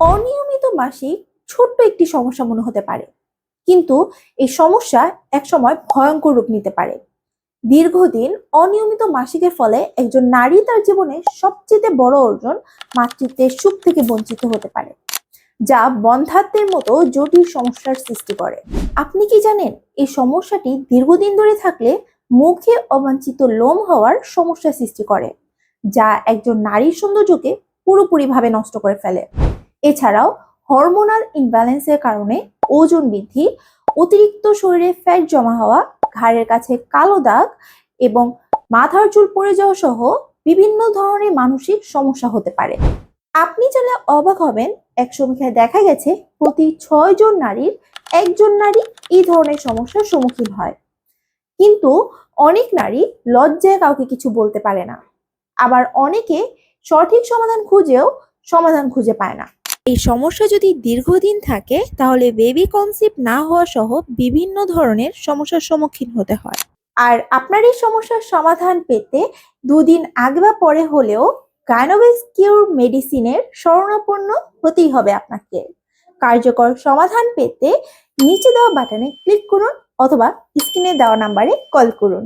অনিয়মিত মাসিক ছোট্ট একটি সমস্যা মনে হতে পারে। কিন্তু এই সমস্যা একসময় ভয়ঙ্কর রূপ নিতে পারে। দীর্ঘদিন অনিয়মিত মাসিকের ফলে একজন নারী তার জীবনে সবচেয়ে বড় অর্জন মাতৃত্বের সুখ থেকে বঞ্চিত হতে পারে, যা বন্ধাত্মের মতো জটিল সমস্যার সৃষ্টি করে। আপনি কি জানেন, এই সমস্যাটি দীর্ঘদিন ধরে থাকলে মুখে অবাঞ্ছিত লোম হওয়ার সমস্যা সৃষ্টি করে, যা একজন নারীর সৌন্দর্যকে পুরোপুরিভাবে নষ্ট করে ফেলে। এছাড়াও হরমোনাল ইনব্যালেন্সের কারণে ওজন বৃদ্ধি, অতিরিক্ত শরীরে ফ্যাট জমা হওয়া, ঘাড়ের কাছে কালো দাগ এবং মাথার চুল পড়ে যাওয়া সহ বিভিন্ন ধরনের মানসিক সমস্যা হতে পারে। আপনি জানলে অবাক হবেন এক সমীক্ষায় দেখা গেছে প্রতি ছয় জন নারীর একজন নারী এই ধরনের সমস্যার সম্মুখীন হয়। কিন্তু অনেক নারী লজ্জায় কাউকে কিছু বলতে পারে না। আবার অনেকে সঠিক সমাধান খুঁজেও সমাধান খুঁজে পায় না। এই সমস্যা যদি দীর্ঘদিন থাকে, তাহলে বেবি কনসেপ্ট না হওয়া সহ বিভিন্ন ধরনের সমস্যার সম্মুখীন হতে হয়। আর আপনার এই সমস্যার সমাধান পেতে দুদিন আগে বা পরে হলেও গাইনোভেস কিউর মেডিসিনের শরণাপন্ন হতেই হবে আপনাকে। কার্যকর সমাধান পেতে নিচে দেওয়া বাটনে ক্লিক করুন অথবা স্ক্রিনে দেওয়া নাম্বারে কল করুন।